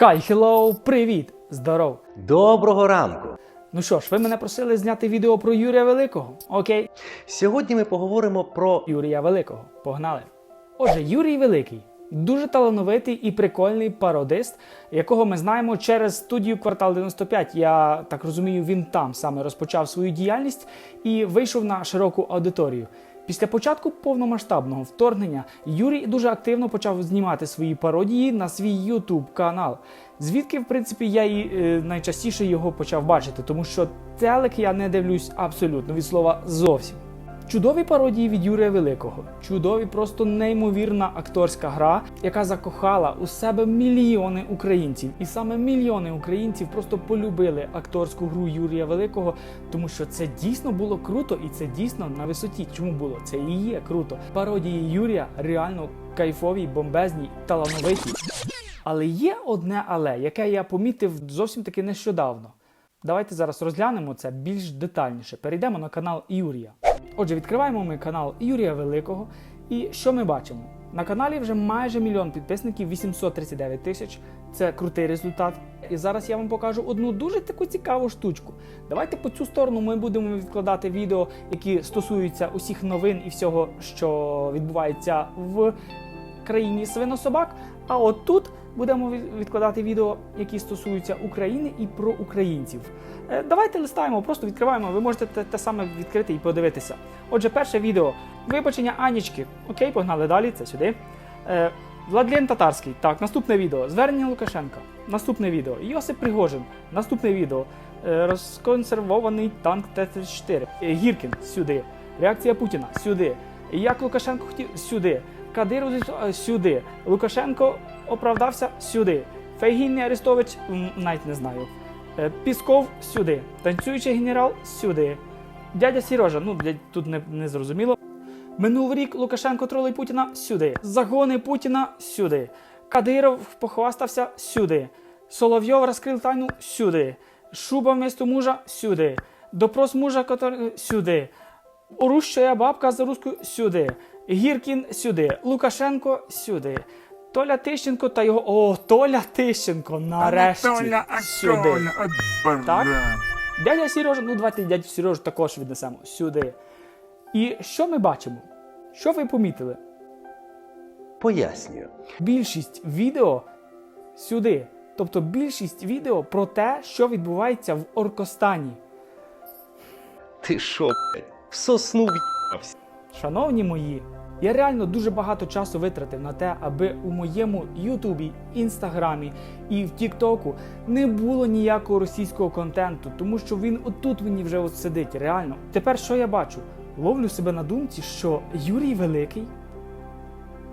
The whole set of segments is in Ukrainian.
Хай, хеллоу, привіт! Здоров! Доброго ранку! Ну що ж, ви мене просили зняти відео про Юрія Великого. Окей, Сьогодні ми поговоримо про Юрія Великого. Погнали. Отже, Юрій Великий дуже талановитий і прикольний пародист, якого ми знаємо через студію Квартал 95. Я так розумію, він там саме розпочав свою діяльність і вийшов на широку аудиторію. Після початку повномасштабного вторгнення Юрій дуже активно почав знімати свої пародії на свій YouTube канал. Звідки, в принципі, я і е, найчастіше його почав бачити, тому що телек я не дивлюсь абсолютно від слова зовсім. Чудові пародії від Юрія Великого, чудові, просто неймовірна акторська гра, яка закохала у себе мільйони українців. І саме мільйони українців просто полюбили акторську гру Юрія Великого, тому що це дійсно було круто і це дійсно на висоті. Чому було? Це і є круто. Пародії Юрія реально кайфові, бомбезні, талановиті. Але є одне але, яке я помітив зовсім таки нещодавно. Давайте зараз розглянемо це більш детальніше. Перейдемо на канал Юрія. Отже, відкриваємо ми канал Юрія Великого. І що ми бачимо? На каналі вже майже мільйон підписників, 839 тисяч. Це крутий результат. І зараз я вам покажу одну дуже таку цікаву штучку. Давайте по цю сторону ми будемо відкладати відео, які стосуються усіх новин і всього, що відбувається в країні свинособак. А от тут будемо відкладати відео, які стосуються України і про українців. Е, Давайте листаємо, просто відкриваємо. Ви можете те, те саме відкрити і подивитися. Отже, перше відео вибачення Анічки. Окей, погнали далі. Це сюди. Е, Владлен Татарський. Так, наступне відео. Звернення Лукашенка. Наступне відео. Йосип Пригожин. Наступне відео. Е, Розконсервований танк Т-34. Е, Гіркін сюди. Реакція Путіна сюди. Як Лукашенко хотів сюди. Кадиров е, сюди. Лукашенко оправдався сюди. Фейгін Арестович навіть не знаю. Е, Пісков сюди. Танцюючий генерал сюди. Дядя Сірожа, ну тут не, не зрозуміло. Минув рік Лукашенко тролить Путіна сюди. Загони Путіна сюди. Кадиров похвастався сюди. Соловйов розкрив тайну сюди. Шуба вместо мужа сюди. Допрос мужа который... сюди. Орущая бабка за руську сюди. Гіркін сюди. Лукашенко сюди. Толя Тищенко та його. О, Толя Тищенко! Нарешті. Сюди. Так? Дядя Сережа, ну давайте дядю Сережу також віднесемо сюди. І що ми бачимо? Що ви помітили? пояснюю. Більшість відео сюди. Тобто більшість відео про те, що відбувається в Оркостані. Ти що, блядь, в сосну в'їбався? Шановні мої, я реально дуже багато часу витратив на те, аби у моєму Ютубі, Інстаграмі і в Тіктоку не було ніякого російського контенту, тому що він отут мені вже от сидить. Реально. Тепер що я бачу? Ловлю себе на думці, що Юрій Великий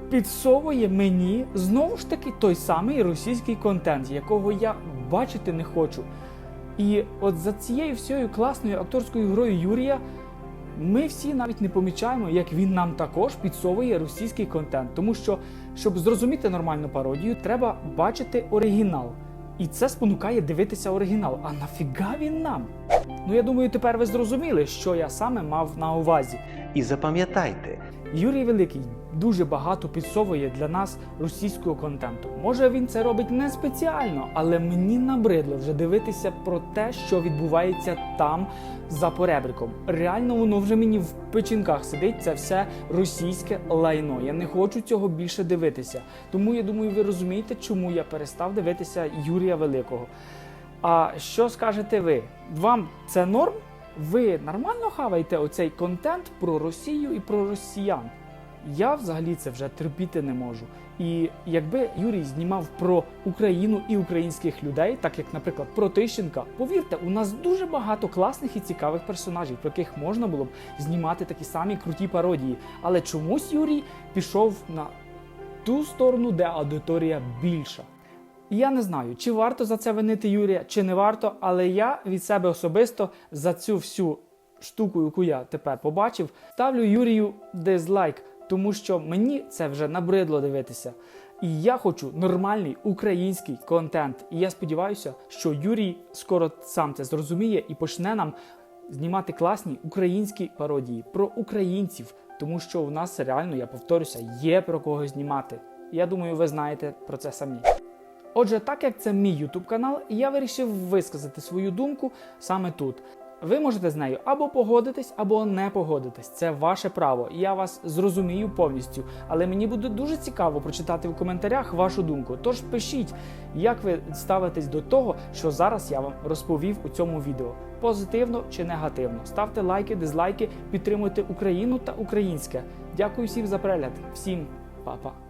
підсовує мені знову ж таки той самий російський контент, якого я бачити не хочу. І от за цією всією класною акторською грою Юрія ми всі навіть не помічаємо, як він нам також підсовує російський контент. Тому що, щоб зрозуміти нормальну пародію, треба бачити оригінал. І це спонукає дивитися оригінал. А нафіга він нам? Ну я думаю, тепер ви зрозуміли, що я саме мав на увазі. І запам'ятайте, Юрій Великий дуже багато підсовує для нас російського контенту. Може він це робить не спеціально, але мені набридло вже дивитися про те, що відбувається там за поребриком. Реально, воно вже мені в печінках сидить. Це все російське лайно. Я не хочу цього більше дивитися. Тому я думаю, ви розумієте, чому я перестав дивитися Юрія Великого. А що скажете ви? Вам це норм? Ви нормально хаваєте оцей контент про Росію і про росіян? Я взагалі це вже терпіти не можу. І якби Юрій знімав про Україну і українських людей, так як, наприклад, про Тищенка, повірте, у нас дуже багато класних і цікавих персонажів, про яких можна було б знімати такі самі круті пародії. Але чомусь Юрій пішов на ту сторону, де аудиторія більша. Я не знаю, чи варто за це винити Юрія, чи не варто, але я від себе особисто за цю всю штуку, яку я тепер побачив, ставлю Юрію дизлайк, тому що мені це вже набридло дивитися. І я хочу нормальний український контент. І я сподіваюся, що Юрій скоро сам це зрозуміє і почне нам знімати класні українські пародії про українців, тому що у нас реально, я повторюся, є про кого знімати. Я думаю, ви знаєте про це самі. Отже, так як це мій YouTube канал, я вирішив висказати свою думку саме тут. Ви можете з нею або погодитись, або не погодитись. Це ваше право. Я вас зрозумію повністю. Але мені буде дуже цікаво прочитати в коментарях вашу думку. Тож пишіть, як ви ставитесь до того, що зараз я вам розповів у цьому відео. Позитивно чи негативно. Ставте лайки, дизлайки, підтримуйте Україну та українське. Дякую всім за перегляд. Всім па-па.